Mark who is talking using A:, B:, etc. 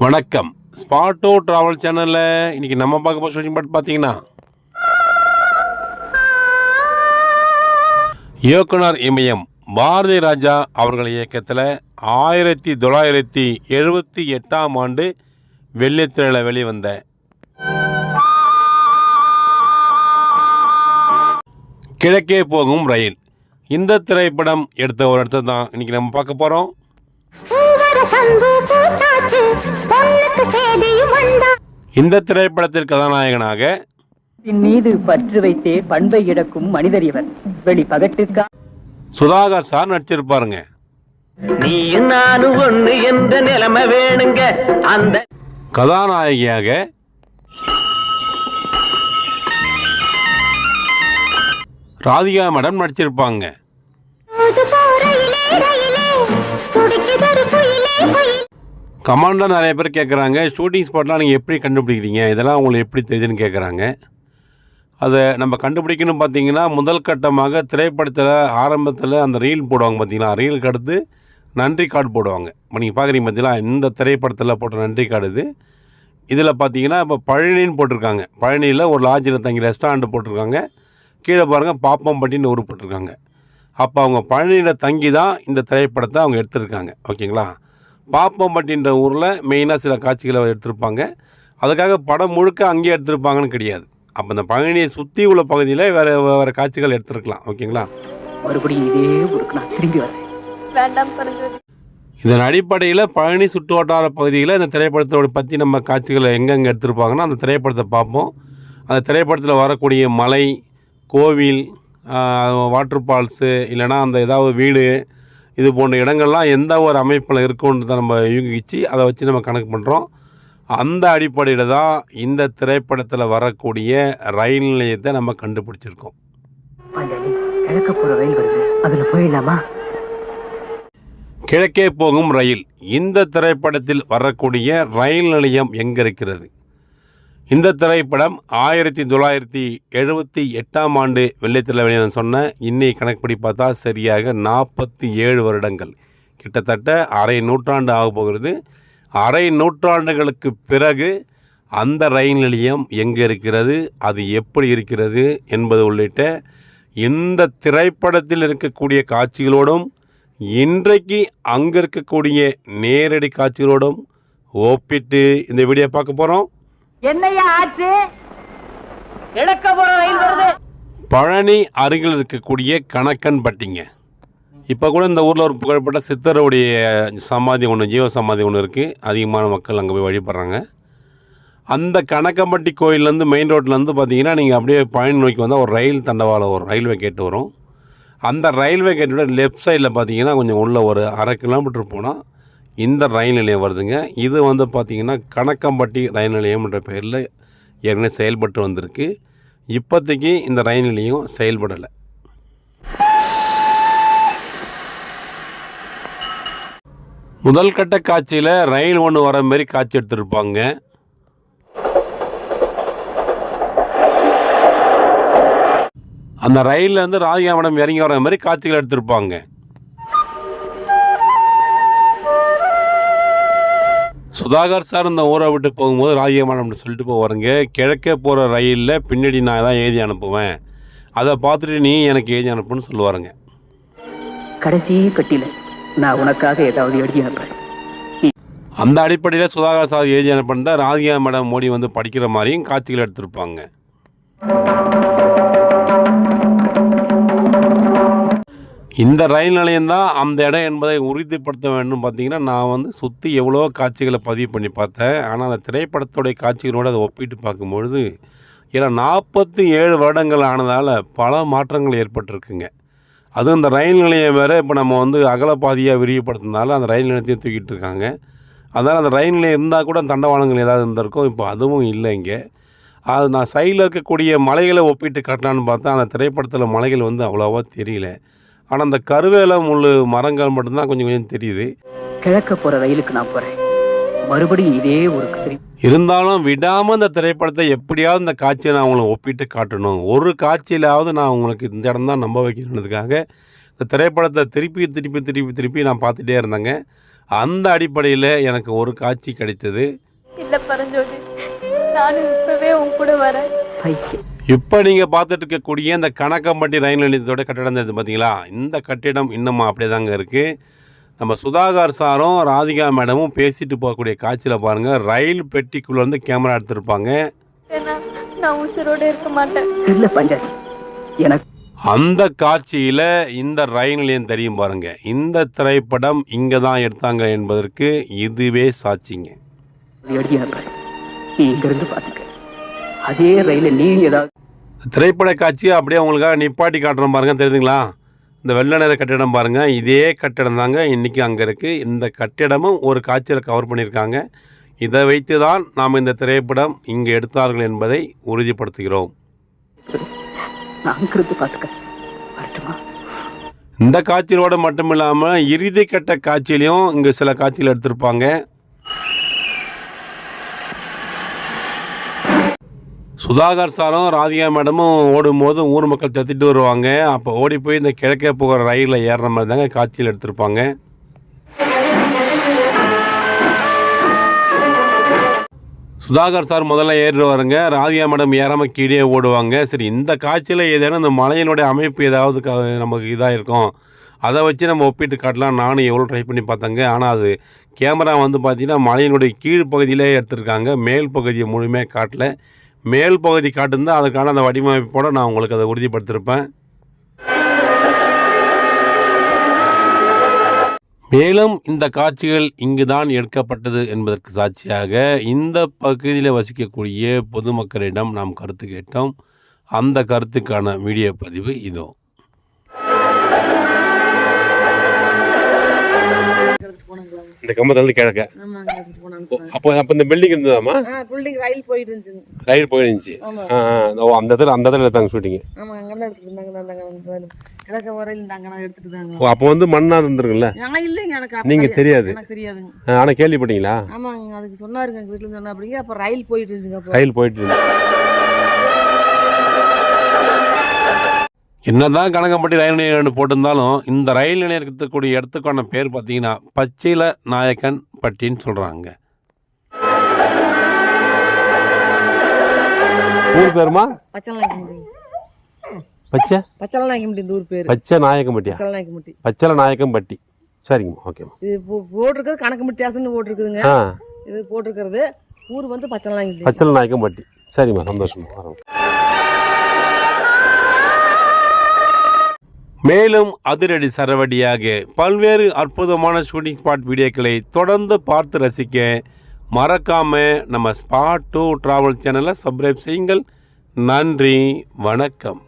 A: வணக்கம். ஸ்பாட்டோ ட்ராவல் சேனலில் இன்றைக்கி நம்ம பார்க்க போகிற ஷூட்டிங் பாட்டு பார்த்தீங்கன்னா இயக்குனர் இமயம் பாரதி ராஜா அவர்கள் இயக்கத்தில் ஆயிரத்தி தொள்ளாயிரத்தி எழுபத்தி எட்டாம் ஆண்டு வெள்ளித்திரையில் வெளிவந்த கிழக்கே போகும் ரயில். இந்த திரைப்படம் எடுத்த ஒரு இடத்த தான் இன்றைக்கி நம்ம பார்க்க போகிறோம் இந்த திரைப்படத்தில் கதாநாயகனாக
B: மீது பற்று வைத்தே பண்பை இழக்கும் மனிதர் இவர். வெளி பகட்டுக்கா
A: சுதாகர் சார் நடிச்சிருப்பாருங்க.
C: நீயும் நானும் ஒண்ணு என்ற நிலைமை வேணுங்க. அந்த
A: கதாநாயகியாக ராதிகா மேடம் நடிச்சிருப்பாங்க. கமாண்டாக நிறைய பேர் கேட்குறாங்க ஷூட்டிங் ஸ்பாட்லாம் நீங்கள் எப்படி கண்டுபிடிக்கிறீங்க? இதெல்லாம் உங்களுக்கு எப்படி தெரியுதுன்னு கேட்குறாங்க அதை நம்ம கண்டுபிடிக்கணும் பார்த்தீங்கன்னா முதல் கட்டமாக திரைப்படத்தில் ஆரம்பத்தில் அந்த ரீல் போடுவாங்க பார்த்தீங்களா ரீலுக்கு அடுத்து நன்றி கார்டு போடுவாங்க. இப்போ நீங்கள் பார்க்குறீங்க பார்த்தீங்களா இந்த திரைப்படத்தில் போட்ட நன்றி கார்டு இது. இதில் பார்த்தீங்கன்னா இப்போ பழனின்னு போட்டிருக்காங்க. பழனியில் ஒரு லாட்ஜில் தங்கி ரெஸ்டாரண்ட் போட்டிருக்காங்க. கீழே பாருங்கள் பாப்பம்பட்டின்னு ஊர் போட்டிருக்காங்க. அப்போ அவங்க பழனியில் தங்கி தான் இந்த திரைப்படத்தை அவங்க எடுத்திருக்காங்க. ஓகேங்களா? பாப்பம்பட்டின்ற ஊரில் மெயினாக சில காட்சிகளை எடுத்திருப்பாங்க. அதுக்காக படம் முழுக்க அங்கேயே எடுத்திருப்பாங்கன்னு கிடையாது. அப்போ இந்த பழனியை சுற்றி உள்ள பகுதியில் வேறு வேறு காட்சிகள் எடுத்திருக்கலாம். ஓகேங்களா?
B: மறுபடியும் இதே ஊருக்கு நான் திரும்பி வரேன்.
A: இதன் அடிப்படையில் பழனி சுற்று வட்டார பகுதியில் இந்த திரைப்படத்தோட பற்றி நம்ம காட்சிகளை எங்கெங்கே எடுத்திருப்பாங்கன்னா அந்த திரைப்படத்தை பார்ப்போம். அந்த திரைப்படத்தில் வரக்கூடிய மலை கோவில் வாட்டர் ஃபால்ஸு இல்லைனா அந்த ஏதாவது வீடு இது போன்ற இடங்கள்லாம் எந்த ஒரு அமைப்பில் இருக்குன்றதை நம்ம யூகிச்சு அதை வச்சு நம்ம கணக்கு பண்ணுறோம் அந்த அடிப்படையில் தான் இந்த திரைப்படத்தில் வரக்கூடிய ரயில் நிலையத்தை நம்ம கண்டுபிடிச்சிருக்கோம்.
B: கிழக்கே
A: போகும் ரயில். இந்த திரைப்படத்தில் வரக்கூடிய ரயில் நிலையம் எங்கே இருக்கிறது? இந்த திரைப்படம் ஆயிரத்தி தொள்ளாயிரத்தி எழுபத்தி எட்டாம் ஆண்டு வெள்ளைத்திரை வெளியான சொன்ன இன்னைக்கு கணக்குப்படி பார்த்தா சரியாக நாற்பத்தி ஏழு வருடங்கள். கிட்டத்தட்ட அரை நூற்றாண்டு ஆக போகிறது. அரை நூற்றாண்டுகளுக்கு பிறகு அந்த ரயில் நிலையம் எங்கே இருக்கிறது அது எப்படி இருக்கிறது என்பது உள்ளிட்ட இந்த திரைப்படத்தில் இருக்கக்கூடிய காட்சிகளோடும் இன்றைக்கு அங்கே இருக்கக்கூடிய நேரடி காட்சிகளோடும் ஒப்பிட்டு இந்த வீடியோ பார்க்க போகிறோம்
B: என்னையா ஆச்சு? கிழக்க போற ரயில் வருது
A: பழனி அருகில் இருக்கக்கூடிய கணக்கன்பட்டிங்க இப்போ கூட இந்த ஊரில் ஒரு புகழ்பெற்ற சித்தருடைய சமாதி ஒன்று ஜீவ சமாதி ஒன்று இருக்குது அதிகமான மக்கள் அங்கே போய் வழிபடுறாங்க. அந்த கணக்கம்பட்டி கோயிலேருந்து மெயின் ரோட்லேருந்து பார்த்தீங்கன்னா நீங்கள் அப்படியே பழனி நோக்கி வந்தால் ஒரு ரயில் தண்டவாளம் வரும். ரயில்வே கேட்டு வரும். அந்த ரயில்வே கேட்டோட லெஃப்ட் சைடில் பார்த்தீங்கன்னா கொஞ்சம் உள்ள ஒரு அரை கிலோமீட்டர் போனால் இந்த ரயில் நிலையம் வருதுங்க. இது வந்து பார்த்திங்கன்னா கணக்கம்பட்டி ரயில் நிலையம்ன்ற பேரில் ஏற்கனவே செயல்பட்டு வந்திருக்கு. இப்போதைக்கு இந்த ரயில் நிலையம் செயல்படலை. முதல் கட்ட காட்சியில் ரயில் ஒன்று வர மாதிரி காட்சி எடுத்திருப்பாங்க. அந்த ரயிலில் இருந்து ராதிகா மேடம் இறங்கி வர மாதிரி காட்சிகள் எடுத்திருப்பாங்க. சுதாகர் சார் இந்த ஊரை விட்டு போகும்போது ராதிகா மேடம் சொல்லிட்டு போவாருங்க. கிழக்கே போகிற ரயிலில் பின்னாடி நான் தான் எழுதி அனுப்புவேன். அதை பார்த்துட்டு நீ எனக்கு எழுதி அனுப்புன்னு சொல்லுவாருங்க.
B: கடைசி பெட்டியில நான் உனக்காக ஏதாவது எழுதி அனுப்புறேன்.
A: அந்த அடிப்படையில் சுதாகர் சார் எழுதி அனுப்பினா ராதிகா மேடம் மோடி வந்து படிக்கிற மாதிரியும் காட்சிகள் எடுத்திருப்பாங்க. இந்த ரயில் நிலையம் தான் அந்த இடம் என்பதை உறுதிப்படுத்த வேண்டும் பார்த்தீங்கன்னா நான் வந்து சுற்றி எவ்வளோ காட்சிகளை பதிவு பண்ணி பார்த்தேன். ஆனால் அந்த திரைப்படத்துடைய காட்சிகளோடு அதை ஒப்பிட்டு பார்க்கும்பொழுது ஏன்னா நாற்பத்தி ஏழு வருடங்கள் ஆனதால் பல மாற்றங்கள் ஏற்பட்டிருக்குங்க. அதுவும் இந்த ரயில் நிலையம் வேறு இப்போ நம்ம வந்து அகலப்பாதியாக விரிவுபடுத்தினால அந்த ரயில் நிலையத்தையும் தூக்கிட்டு இருக்காங்க. அதனால் அந்த ரயில் நிலையம் இருந்தால் கூட தண்டவாளங்கள் ஏதாவது இருந்திருக்கும். இப்போ அதுவும் இல்லை இங்கே. அது நான் சைடில் இருக்கக்கூடிய மலைகளை ஒப்பிட்டு கட்டினான்னு பார்த்தா அந்த திரைப்படத்தில் மலைகள் வந்து அவ்வளோவா தெரியல. ஆனால் அந்த கருவேல முள் மரங்கள் மட்டும்தான் கொஞ்சம் கொஞ்சம் தெரியுது.
B: கிழக்க போற ரயிலுக்கு நான் போறேன். மறுபடியும் இதே திரும்பி.
A: இருந்தாலும் விடாமல் இந்த திரைப்படத்தை எப்படியாவது இந்த காட்சியை நான் உங்களுக்கு ஒப்பிட்டு காட்டணும். ஒரு காட்சியிலாவது நான் உங்களுக்கு இந்த இடம் தான் நம்ப வைக்கணுன்றதுக்காக இந்த திரைப்படத்தை திருப்பி திருப்பி திருப்பி திருப்பி நான் பார்த்துட்டே இருந்தேங்க. அந்த அடிப்படையில் எனக்கு ஒரு காட்சி கிடைத்தது.
D: இல்ல பரஞ்சோதி நானும் இப்பவே உன் கூட வரேன்.
A: இப்போ நீங்கள் பார்த்துட்டு இருக்கக்கூடிய இந்த கணக்கம்பட்டி ரயில் நிலையத்தோட கட்டிடம் தெரியுது பார்த்தீங்களா? இந்த கட்டிடம் இன்னமும் அப்படியே தாங்க இருக்குது நம்ம சுதாகர் சாரும் ராதிகா மேடமும் பேசிட்டு போகக்கூடிய காட்சியில் பாருங்கள் ரயில் பெட்டிக்குள்ளே இருந்து கேமரா எடுத்திருப்பாங்க.
D: ஏன்னா நான் உசுரோட இருக்க மாட்டேன்.
B: இல்ல பஞ்சாதி எனக்கு
A: அந்த காட்சியில் இந்த ரயில் நிலையம் தெரியும் பாருங்க. இந்த திரைப்படம் இங்கே தான் எடுத்தாங்க என்பதற்கு இதுவே சாட்சிங்க.
B: ஒரு அடியா அதே ரயில நீ ஏதாவது
A: திரைப்பட காட்சி அப்படியே உங்களுக்காக நிப்பாட்டி காட்டுறோம் பாருங்க தெரியுதுங்களா? இந்த வெள்ளை நிற கட்டிடம் பாருங்க. இதே கட்டிடம் தாங்க இன்றைக்கி அங்கே இருக்குது இந்த கட்டிடமும் ஒரு காட்சியில் கவர் பண்ணியிருக்காங்க. இதை வைத்து தான் நாம் இந்த திரைப்படம் இங்கே எடுத்தார்கள் என்பதை உறுதிப்படுத்துகிறோம். இந்த காட்சியோடு மட்டும் இல்லாமல் இறுதி கட்ட காட்சியிலையும் இங்கே சில காட்சிகள் எடுத்திருப்பாங்க. சுதாகர் சாரும் ராதிகா மேடமும் ஓடும்போது ஊர் மக்கள் தத்திட்டு வருவாங்க. அப்போ ஓடி போய் இந்த கிழக்கே போகிற ரயிலில் ஏறுற மாதிரி தாங்க காட்சியில் எடுத்திருப்பாங்க. சுதாகர் சார் முதல்ல ஏறிடுவாருங்க ராதிகா மேடம் ஏறாமல் கீழே ஓடுவாங்க. சரி இந்த காட்சியில் ஏதேனும் இந்த மலையினுடைய அமைப்பு ஏதாவது நமக்கு இதாக இருக்கும். அதை வச்சு நம்ம ஒப்பிட்டு காட்டலாம். நானும் எவ்வளோ ட்ரை பண்ணி பார்த்தேங்க. ஆனால் அது கேமரா வந்து பார்த்தீங்கன்னா மலையினுடைய கீழ் பகுதியிலே எடுத்திருக்காங்க. மேல் பகுதியை முழுமையாக காட்டல. மேல் பகுதி காட்டுந்தா அதுக்கான அந்த வடிவமைப்போடு நான் உங்களுக்கு அதை உறுதிப்படுத்தியிருப்பேன் மேலும் இந்த காட்சிகள் இங்குதான் எடுக்கப்பட்டது என்பதற்கு சாட்சியாக இந்த பகுதியில் வசிக்கக்கூடிய பொதுமக்களிடம் நாம் கருத்து கேட்டோம். அந்த கருத்துக்கான வீடியோ பதிவு இதோ. இந்த கம்பத்திலிருந்து கிழக்க அப்போ அப்போ இந்த பில்டிங் இருந்ததாமா
E: ஆ பில்டிங் ரயில் போயிட்டு இருந்துச்சுங்க
A: ரயில்
E: ஆமா.
A: ஆ. ஓ அந்த இடத்துல அந்த இடத்துல எடுத்தாங்க ஷூட்டிங்கு
E: ஆமா அங்கெல்லாம் எடுத்துட்டு இருந்தாங்க அந்த கிழக்க வரையில் இந்த அங்கே எடுத்துட்டு தாங்க
A: ஓ அப்போ வந்து மண்ணாக இருந்துருக்குல்ல
E: நான் இல்லைங்க எனக்கு அப்ப
A: நீங்க தெரியாது.
E: எனக்கு தெரியாதுங்க
A: ஆனால் கேள்விப்பட்டீங்களா?
E: ஆமாங்க அதுக்கு சொன்னாருங்க எங்க வீட்டுல சொன்னா அப்படிங்க அப்ப ரயில் போயிட்டு இருந்துச்சுங்க
A: ரயில் போயிட்டு இருந்து. என்னதான் கணக்கம்பட்டி ரயில் நிலையம் போட்டிருந்தாலும் இந்த ரயில் நிலையத்துக்கூடிய இடத்துக்கான பேர் பார்த்தீங்கன்னா பச்சில நாயக்கன் பட்டின்னு சொல்கிறாங்க ஊர் பேருமா? பச்சை?
E: பச்சள நாயக்கம்பட்டி ஊர் பேர்.
A: பச்சை நாயக்கம்பட்டியா?
E: பச்சள நாயக்கம்பட்டி.
A: பச்சள நாயக்கம்பட்டி சரிங்கம்மா ஓகேம்மா
E: இது போட்டிருக்கிறது கணக்கம்பட்டி ஸ்டேஷன் போட்டிருக்குதுங்க. இது போட்டிருக்கிறது. ஊர் வந்து பச்சள நாயக்கம்பட்டி
A: பச்சள நாயக்கம்பட்டி. சரிம்மா சந்தோஷமா வரோம். மேலும் அதிரடி சரவடியாக பல்வேறு அற்புதமான ஷூட்டிங் ஸ்பாட் வீடியோக்களை தொடர்ந்து பார்த்து ரசிக்க மறக்காம நம்ம ஸ்பாட் டூ டிராவல் சேனலை சப்ஸ்கிரைப் செய்யுங்கள். நன்றி வணக்கம்.